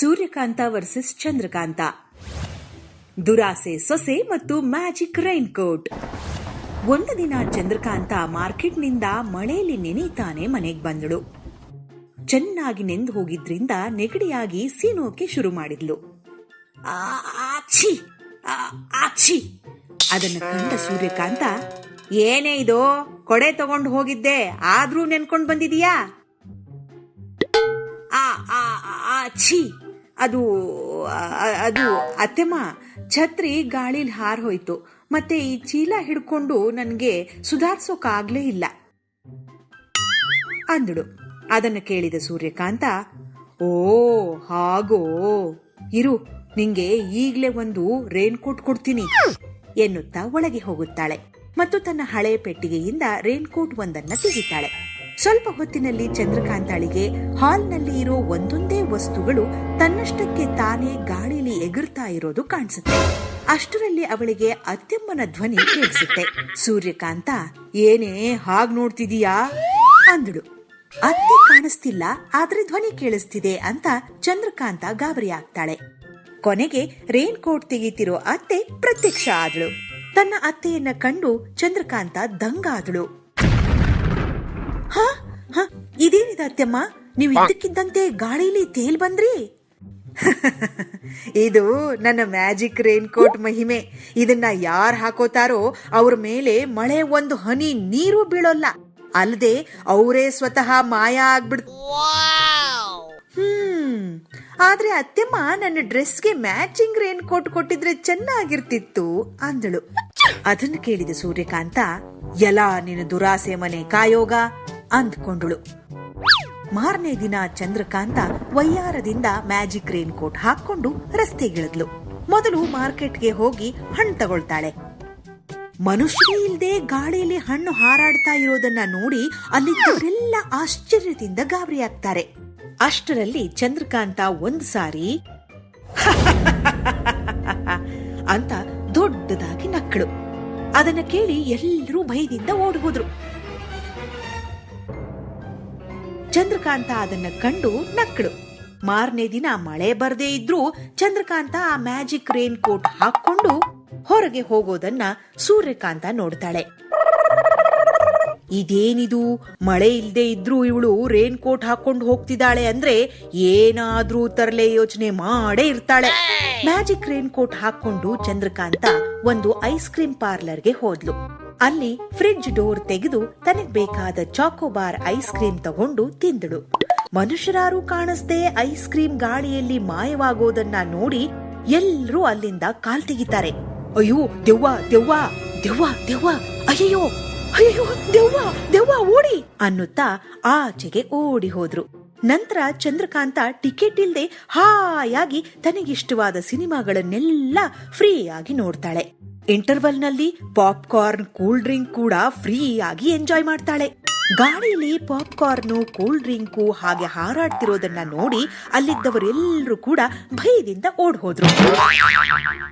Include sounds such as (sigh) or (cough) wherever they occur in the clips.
Suryakanta versus Chandrakanta. ದುರಾಸೆ ಸೊಸೆ ಮತ್ತು ಮ್ಯಾಜಿಕ್ ರೈನ್ ಕೋಟ್ ಒಂದು ದಿನ ಚಂದ್ರಕಾಂತ ಮಾರ್ಕೆಟ್ನಿಂದ ಮಳೆಯಲ್ಲಿ ನೆನೀತಾನೆ ಮನೆಗೆ ಬಂದಳು. ಚೆನ್ನಾಗಿ ನೆಂದು ಹೋಗಿದ್ರಿಂದ ನೆಗಡಿಯಾಗಿ ಸೀನೋಕೆ ಶುರು ಮಾಡಿದ್ಲು! ಅದನ್ನ ಕಂಡ ಸೂರ್ಯಕಾಂತ ಏನೇ ಇದು ಕೊಡೆ ತಗೊಂಡು ಹೋಗಿದ್ದೆ ಆದ್ರೂ ನೆನ್ಕೊಂಡು ಬಂದಿದೀಯಾ? ಆ, ಆ, ಛೀ. ಅದು ಅದು ಅತ್ತೆಮ್ಮ ಛತ್ರಿ ಗಾಳಿಲಿ ಹಾರ್ ಹೋಯ್ತು. ಮತ್ತೆ ಈ ಚೀಲ ಹಿಡ್ಕೊಂಡು ನನಗೆ ಸುಧಾರಿಸೋಕಾಗ್ಲೇ ಇಲ್ಲ. ಅಂದಳು. ಅದನ್ನು ಕೇಳಿದ ಸೂರ್ಯಕಾಂತ, ಓ, ಹಾಗೋ. ಇರು, ನಿಂಗೆ ಈಗ್ಲೇ ಒಂದು ರೇನ್ ಕೋಟ್ ಕೊಡ್ತೀನಿ ಎನ್ನುತ್ತಾ ಒಳಗೆ ಹೋಗುತ್ತಾಳೆ. ಮತ್ತು ತನ್ನ ಹಳೆಯ ಪೆಟ್ಟಿಗೆಯಿಂದ ರೇನ್ ಕೋಟ್ ಒಂದನ್ನ ತೆಗಿತಾಳೆ. ಸ್ವಲ್ಪ ಹೊತ್ತಿನಲ್ಲಿ ಚಂದ್ರಕಾಂತಾಳಿಗೆ ಹಾಲ್ನಲ್ಲಿ ಇರೋ ಒಂದೊಂದೇ ವಸ್ತುಗಳು ತನ್ನಷ್ಟಕ್ಕೆ ತಾನೇ ಗಾಳಿಲಿ ಎಗರ್ತಾ ಇರೋದು ಕಾಣಿಸುತ್ತೆ. ಅಷ್ಟರಲ್ಲಿ ಅವಳಿಗೆ ಅತ್ಯಮ್ಮನ ಧ್ವನಿ ಕೇಳಿಸುತ್ತೆ. ಸೂರ್ಯಕಾಂತ, ಏನೇ ಹಾಗ್ ನೋಡ್ತಿದೀಯಾ? ಅಂದಳು. ಅತ್ತೆ ಕಾಣಿಸ್ತಿಲ್ಲ, ಆದ್ರೆ ಧ್ವನಿ ಕೇಳಿಸ್ತಿದೆ ಅಂತ ಚಂದ್ರಕಾಂತ ಗಾಬರಿ ಆಗ್ತಾಳೆ. ಕೊನೆಗೆ ರೇನ್ ಕೋಟ್ ತೆಗೀತಿರೋ ಅತ್ತೆ ಪ್ರತ್ಯಕ್ಷ ಆದಳು. ತನ್ನ ಅತ್ತೆಯನ್ನ ಕಂಡು ಚಂದ್ರಕಾಂತ ದಂಗಾದಳು. ಹ ಇದೇನಿದೆ ಅತ್ತೆಮ್ಮ? ನೀವು ಇದ್ದಕ್ಕಿದ್ದಂತೆ ಗಾಳಿಲಿ ತೇಲ್ ಬಂದ್ರಿ? (laughs) ಇದು ನನ್ನ ಮ್ಯಾಜಿಕ್ ರೇನ್ ಕೋಟ್ ಮಹಿಮೆ. ಇದನ್ನ ಯಾರ್ ಹಾಕೋತಾರೋ ಅವ್ರ ಮೇಲೆ ಮಳೆ ಒಂದು ಹನಿ ನೀರು ಬೀಳೋಲ್ಲ. ಅಲ್ಲದೆ ಅವರೇ ಸ್ವತಃ ಮಾಯ ಆಗ್ಬಿಡ್ ಹ್ಮ್. ಆದ್ರೆ ಅತ್ತೆಮ್ಮ ನನ್ನ ಡ್ರೆಸ್ಗೆ ಮ್ಯಾಚಿಂಗ್ ರೇನ್ ಕೋಟ್ ಕೊಟ್ಟಿದ್ರೆ ಚೆನ್ನಾಗಿರ್ತಿತ್ತು ಅಂದಳು. ಅದನ್ನು ಕೇಳಿದ ಸೂರ್ಯಕಾಂತ ಎಲ್ಲ ನಿನ್ನ ದುರಾಸೆ ಮನೆ ಕಾಯೋಗ? ಅಂದ್ಕೊಂಡಳು. ಮಾರನೇ ದಿನ ಚಂದ್ರಕಾಂತ ವಯ್ಯಾರದಿಂದ ಮ್ಯಾಜಿಕ್ ರೇನ್ ಕೋಟ್ ಹಾಕೊಂಡು ರಸ್ತೆಗಿಳಿದ್ಲು. ಮೊದಲು ಮಾರ್ಕೆಟ್ಗೆ ಹೋಗಿ ಹಣ್ಣು ತಗೊಳ್ತಾಳೆ. ಮನುಷ್ಯರೇ ಇಲ್ಲದೆ ಗಾಳಿಯಲ್ಲಿ ಹಣ್ಣು ಹಾರಾಡ್ತಾ ಇರೋದನ್ನ ನೋಡಿ ಅಲ್ಲಿದ್ದವರೆಲ್ಲ ಆಶ್ಚರ್ಯದಿಂದ ಗಾಬರಿಯಾಗ್ತಾರೆ ಅಷ್ಟರಲ್ಲಿ ಚಂದ್ರಕಾಂತ ಒಂದ್ ಸಾರಿ ಅಂತ ದೊಡ್ಡದಾಗಿ ನಕ್ಕಳು. ಅದನ್ನ ಕೇಳಿ ಎಲ್ಲರೂ ಭಯದಿಂದ ಓಡಿ ಹೋದ್ರು. ಚಂದ್ರಕಾಂತ ಅದನ್ನ ಕಂಡು ನಕ್ಕಳು ಮಾರನೇ ದಿನ ಮಳೆ ಬರದೇ ಇದ್ರೂ ಚಂದ್ರಕಾಂತ ಆ ಮ್ಯಾಜಿಕ್ ರೇನ್ ಕೋಟ್ ಹಾಕೊಂಡು ಹೊರಗೆ ಹೋಗೋದನ್ನ ಸೂರ್ಯಕಾಂತ ನೋಡ್ತಾಳೆ. ಇದೇನಿದು? ಮಳೆ ಇಲ್ಲದೆ ಇದ್ರೂ ಇವಳು ರೇನ್ ಕೋಟ್ ಹಾಕೊಂಡು ಹೋಗ್ತಿದ್ದಾಳೆ ಅಂದ್ರೆ ಏನಾದ್ರೂ ತರಲೆ ಯೋಚನೆ ಮಾಡೇ ಇರ್ತಾಳೆ. ಮ್ಯಾಜಿಕ್ ರೇನ್ ಕೋಟ್ ಹಾಕೊಂಡು ಚಂದ್ರಕಾಂತ ಒಂದು ಐಸ್ ಕ್ರೀಮ್ ಪಾರ್ಲರ್ಗೆ ಹೋದ್ಲು. ಅಲ್ಲಿ ಫ್ರಿಡ್ಜ್ ಡೋರ್ ತೆಗೆದು ತನಗ್ ಬೇಕಾದ ಚಾಕೋಬಾರ್ ಐಸ್ ಕ್ರೀಮ್ ತಗೊಂಡು ತಿಂದಳು. ಮನುಷ್ಯರಾರು ಕಾಣಿಸ್ದೆ ಐಸ್ ಕ್ರೀಮ್ ಗಾಳಿಯಲ್ಲಿ ಮಾಯವಾಗೋದನ್ನ ನೋಡಿ ಎಲ್ರೂ ಅಲ್ಲಿಂದ ಕಾಲ್ ತೆಗಿತಾರೆ. ಅಯ್ಯೋ, ದೆವ್ವ ದೆವ್ವ ದೆವ್ವ ದೆವ್ವ, ಅಯ್ಯಯ್ಯೋ ಅಯ್ಯೋ ದೆವ್ವ ದೆವ್ವ, ಓಡಿ ಅನ್ನುತ್ತಾ ಆಚೆಗೆ ಓಡಿ ಹೋದ್ರು. ನಂತರ ಚಂದ್ರಕಾಂತ ಟಿಕೆಟ್ ಇಲ್ಲದೆ ಹಾಯಾಗಿ ತನಗಿಷ್ಟವಾದ ಸಿನಿಮಾಗಳನ್ನೆಲ್ಲ ಫ್ರೀಯಾಗಿ ನೋಡ್ತಾಳೆ. ಇಂಟರ್ವಲ್ನಲ್ಲಿ ಪಾಪ್ಕಾರ್ನ್, ಕೂಲ್ ಡ್ರಿಂಕ್ ಕೂಡ ಫ್ರೀಯಾಗಿ ಎಂಜಾಯ್ ಮಾಡ್ತಾಳೆ. ಗಾಳಿಲಿ ಪಾಪ್ಕಾರ್ನು ಕೋಲ್ಡ್ ಡ್ರಿಂಕು ಹಾಗೆ ಹಾರಾಡ್ತಿರೋದನ್ನ ನೋಡಿ ಅಲ್ಲಿದ್ದವರೆಲ್ಲರೂ ಕೂಡ ಭಯದಿಂದ ಓಡ್ ಹೋದ್ರು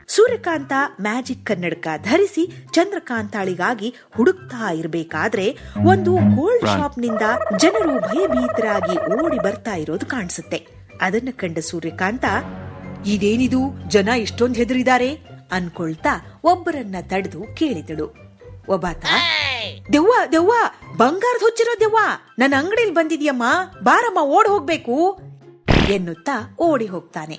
ಸೂರ್ಯಕಾಂತ ಮ್ಯಾಜಿಕ್ ಕನ್ನಡಕ ಧರಿಸಿ ಚಂದ್ರಕಾಂತಾಳಿಗಾಗಿ ಹುಡುಕ್ತಾ ಇರಬೇಕಾದ್ರೆ ಒಂದು ಗೋಲ್ಡ್ ಶಾಪ್ನಿಂದ ಜನರು ಭಯಭೀತರಾಗಿ ಓಡಿ ಬರ್ತಾ ಇರೋದು ಕಾಣಿಸುತ್ತೆ. ಅದನ್ನ ಕಂಡ ಸೂರ್ಯಕಾಂತ ಇದೇನಿದು? ಜನ ಇಷ್ಟೊಂದು ಹೆದರಿದ್ದಾರೆ ಅನ್ಕೊಳ್ತಾ ಒಬ್ಬರನ್ನ ತಡೆದು ಕೇಳಿದಳು. ಒಬ್ಬಾತ ದೆವ್ವ ದೆವ್ವ ಬಂಗಾರದ ಹುಚ್ಚಿರೋ ದೆವ್ವ ನನ್ನ ಅಂಗಡಿಲಿ ಬಂದಿದ್ಯಮ್ಮ ಬಾರಮ್ಮ ಓಡ್ ಹೋಗ್ಬೇಕು ಎನ್ನುತ್ತಾ ಓಡಿ ಹೋಗ್ತಾನೆ.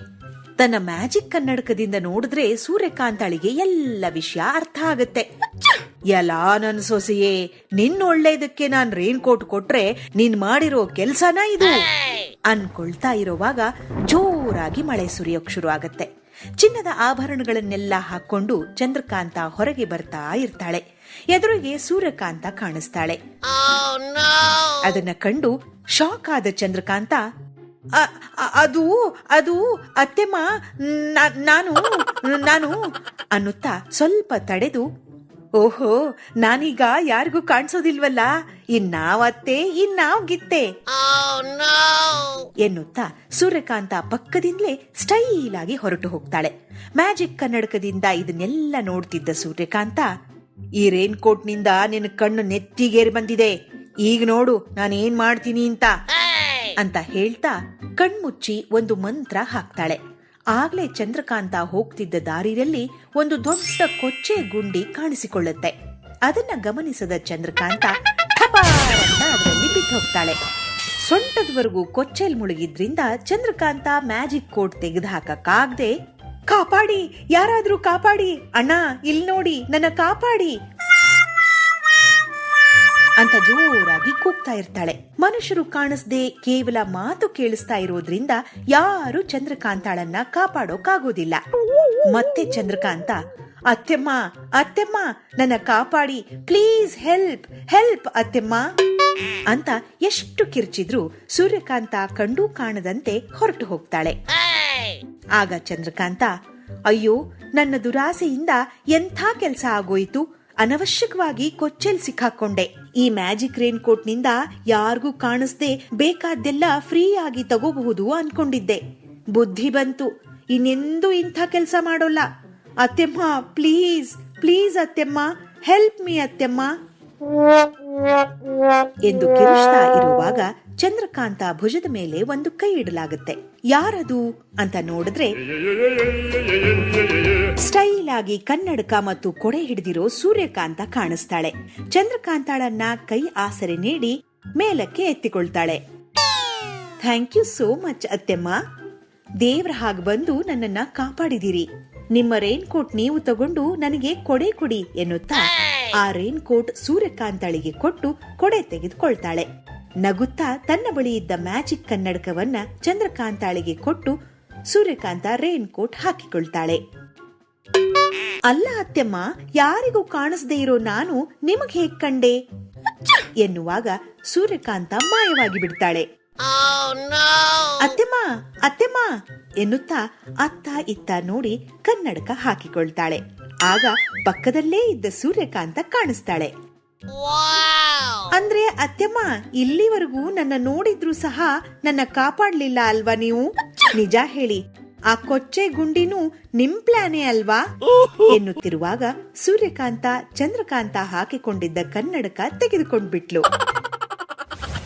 ತನ್ನ ಮ್ಯಾಜಿಕ್ ಕನ್ನಡಕದಿಂದ ನೋಡಿದ್ರೆ ಸೂರ್ಯಕಾಂತಾಳಿಗೆ ಎಲ್ಲ ವಿಷಯ ಅರ್ಥ ಆಗುತ್ತೆ. ಎಲ್ಲ ನನ್ ಸೊಸೆಯೇ ನಿನ್ ಒಳ್ಳೇದಕ್ಕೆ ನಾನ್ ರೇನ್ ಕೋಟ್ ಕೊಟ್ರೆ ನೀನ್ ಮಾಡಿರೋ ಕೆಲ್ಸನ ಇದು ಅನ್ಕೊಳ್ತಾ ಇರೋವಾಗ ಜೋರಾಗಿ ಮಳೆ ಸುರಿಯೋಕ್ ಶುರು ಆಗತ್ತೆ ಚಿನ್ನದ ಆಭರಣಗಳನ್ನೆಲ್ಲ ಹಾಕೊಂಡು ಚಂದ್ರಕಾಂತ ಹೊರಗೆ ಬರ್ತಾ ಇರ್ತಾಳೆ. ಎದುರಿಗೆ ಸೂರ್ಯಕಾಂತ ಕಾಣಿಸ್ತಾಳೆ. ಅದನ್ನ ಕಂಡು ಶಾಕ್ ಆದ ಚಂದ್ರಕಾಂತ, "ಅ- ಅ- ಅದು ಅದು ಅತ್ತೆಮ್ಮ ನಾನು ನಾನು, ಅನ್ನುತ್ತಾ ಸ್ವಲ್ಪ ತಡೆದು ಓಹೋ ನಾನೀಗ ಯಾರಿಗೂ ಕಾಣಿಸೋದಿಲ್ವಲ್ಲ? ಇನ್ನಾವತ್ತೆ ಇನ್ನಾವ್ ಗಿತ್ತೆ. ಎನ್ನುತ್ತಾ ಸೂರ್ಯಕಾಂತ ಪಕ್ಕದಿಂದಲೇ ಸ್ಟೈಲ್ ಆಗಿ ಹೊರಟು ಹೋಗ್ತಾಳೆ. ಮ್ಯಾಜಿಕ್ ಕನ್ನಡಕದಿಂದ ಇದನ್ನೆಲ್ಲ ನೋಡ್ತಿದ್ದ ಸೂರ್ಯಕಾಂತ ಈ ರೇನ್ ಕೋಟ್ನಿಂದ ನಿನ್ನ ಕಣ್ಣು ನೆತ್ತಿಗೇರಿ ಬಂದಿದೆ. ಈಗ ನೋಡು ನಾನೇನ್ ಮಾಡ್ತೀನಿ ಅಂತ. ಅಂತ ಹೇಳ್ತಾ ಕಣ್ಮುಚ್ಚಿ ಒಂದು ಮಂತ್ರ ಹಾಕ್ತಾಳೆ. ಆಗ್ಲೇ ಚಂದ್ರಕಾಂತ ಹೋಗ್ತಿದ್ದ ದಾರಿಯಲ್ಲಿ ಒಂದು ದೊಡ್ಡ ಕೊಚ್ಚೆ ಗುಂಡಿ ಕಾಣಿಸಿಕೊಳ್ಳುತ್ತೆ. ಅದನ್ನ ಗಮನಿಸದ ಚಂದ್ರಕಾಂತ ಅದರಲ್ಲಿ ಬಿದ್ದು ಹೋಗ್ತಾಳೆ ಸೊಂಟದವರೆಗೂ ಕೊಚ್ಚೆಲ್ ಮುಳುಗಿದ್ರಿಂದ ಚಂದ್ರಕಾಂತ ಮ್ಯಾಜಿಕ್ ಕೋಟ್ ತೆಗೆದು ಹಾಕಕ್ಕಾಗದೆ, ಕಾಪಾಡಿ, ಯಾರಾದ್ರೂ ಕಾಪಾಡಿ, ಅಣ್ಣ ಇಲ್ ನೋಡಿ ನನ್ನ ಕಾಪಾಡಿ ಅಂತ ಜೋರಾಗಿ ಕೂಗ್ತಾ ಇರ್ತಾಳೆ. ಮನುಷ್ಯರು ಕಾಣಿಸ್ದೆ ಕೇವಲ ಮಾತು ಕೇಳಿಸ್ತಾ ಇರೋದ್ರಿಂದ ಯಾರು ಚಂದ್ರಕಾಂತಾಳನ್ನ ಕಾಪಾಡೋಕಾಗೋದಿಲ್ಲ. ಮತ್ತೆ ಚಂದ್ರಕಾಂತ, ಅತ್ತೆಮ್ಮ ಅತ್ತೆಮ್ಮ, ನನ್ನ ಕಾಪಾಡಿ, ಪ್ಲೀಸ್ ಹೆಲ್ಪ್ ಹೆಲ್ಪ್ ಅತ್ತೆಮ್ಮ ಅಂತ ಎಷ್ಟು ಕಿರ್ಚಿದ್ರು ಸೂರ್ಯಕಾಂತ ಕಂಡು ಕಾಣದಂತೆ ಹೊರಟು ಹೋಗ್ತಾಳೆ. ಆಗ ಚಂದ್ರಕಾಂತ, ಅಯ್ಯೋ, ನನ್ನ ದುರಾಸೆಯಿಂದ ಎಂಥ ಕೆಲಸ ಆಗೋಯ್ತು? ಅನವಶ್ಯಕವಾಗಿ ಕೊಚ್ಚೆಲ್ ಸಿಕ್ಕಾಕೊಂಡೆ. ಈ ಮ್ಯಾಜಿಕ್ ರೇನ್ ಕೋಟ್ನಿಂದ ಯಾರಿಗೂ ಕಾಣಿಸ್ದೆ ಬೇಕಾದ್ದೆಲ್ಲ ಫ್ರೀ ಆಗಿ ತಗೋಬಹುದು ಅನ್ಕೊಂಡಿದ್ದೆ. ಬುದ್ಧಿ ಬಂತು. ಇನ್ನೆಂದೂ ಇಂಥ ಕೆಲಸ ಮಾಡೋಲ್ಲ. ಅತ್ತೆಮ್ಮ, ಪ್ಲೀಸ್ ಪ್ಲೀಸ್ ಅತ್ತೆಮ್ಮ, ಹೆಲ್ಪ್ ಮೀ ಅತ್ತೆಮ್ಮ. ಎಂದು ಕಿರುಷ್ತಾ ಇರುವಾಗ ಚಂದ್ರಕಾಂತ ಭುಜದ ಮೇಲೆ ಒಂದು ಕೈ ಇಡಲಾಗುತ್ತೆ. ಯಾರದು ಅಂತ ನೋಡಿದ್ರೆ ಸ್ಟೈಲ್ ಆಗಿ ಕನ್ನಡಕ ಮತ್ತು ಕೊಡೆ ಹಿಡಿದಿರೋ ಸೂರ್ಯಕಾಂತ ಕಾಣಿಸ್ತಾಳೆ. ಚಂದ್ರಕಾಂತಾಳನ್ನ ಕೈ ಆಸರೆ ನೀಡಿ ಮೇಲಕ್ಕೆ ಎತ್ತಿಕೊಳ್ತಾಳೆ. ಥ್ಯಾಂಕ್ ಯು ಸೋ ಮಚ್ ಅತ್ತೆಮ್ಮ. ದೇವ್ರ ಹಾಗೆ ಬಂದು ನನ್ನನ್ನ ಕಾಪಾಡಿದಿರಿ. ನಿಮ್ಮ ರೈನ್ ಕೋಟ್ ನೀವು ತಗೊಂಡು ನನಗೆ ಕೊಡೆ ಕೊಡಿ ಎನ್ನುತ್ತಾ, ಆ ರೈನ್ ಕೋಟ್ ಸೂರ್ಯಕಾಂತಾಳಿಗೆ ಕೊಟ್ಟು ಕೊಡೆ ತೆಗೆದುಕೊಳ್ತಾಳೆ. ನಗುತ್ತಾ ತನ್ನ ಬಳಿ ಇದ್ದ ಮ್ಯಾಜಿಕ್ ಕನ್ನಡಕವನ್ನ ಚಂದ್ರಕಾಂತಾಳಿಗೆ ಕೊಟ್ಟು ಸೂರ್ಯಕಾಂತ ರೈನ್ ಕೋಟ್ ಹಾಕಿಕೊಳ್ತಾಳೆ. ಅಲ್ಲ ಅತ್ತೆಮ್ಮ, ಯಾರಿಗೂ ಕಾಣಿಸದೇ ಇರೋ ನಾನು ನಿಮಗೆ ಹೇಗ್ ಕಂಡೆ? ಎನ್ನುವಾಗ ಸೂರ್ಯಕಾಂತ ಮಾಯವಾಗಿ ಬಿಡ್ತಾಳೆ. ಅತ್ತೆಮ್ಮ ಅತ್ತೆಮ್ಮ ಎನ್ನುತ್ತಾ ಅತ್ತ ಇತ್ತ ನೋಡಿ ಕನ್ನಡಕ ಹಾಕಿಕೊಳ್ತಾಳೆ. ಆಗ ಪಕ್ಕದಲ್ಲೇ ಇದ್ದ ಸೂರ್ಯಕಾಂತ ಕಾಣಿಸ್ತಾಳೆ. ಅಂದ್ರೆ ಅತ್ತೆಮ್ಮ, ಇಲ್ಲಿವರೆಗೂ ನನ್ನ ನೋಡಿದ್ರು ಸಹ ನನ್ನ ಕಾಪಾಡ್ಲಿಲ್ಲ ಅಲ್ವಾ ನೀವು? ನಿಜ ಹೇಳಿ. ಆ ಕೊಚ್ಚೆ ಗುಂಡಿನೂ ನಿಮ್ ಪ್ಲಾನೇ ಅಲ್ವಾ? ಎನ್ನುತ್ತಿರುವಾಗ ಸೂರ್ಯಕಾಂತ ಚಂದ್ರಕಾಂತ ಹಾಕಿಕೊಂಡಿದ್ದ ಕನ್ನಡಕ ತೆಗೆದುಕೊಂಡ್ಬಿಟ್ಲು.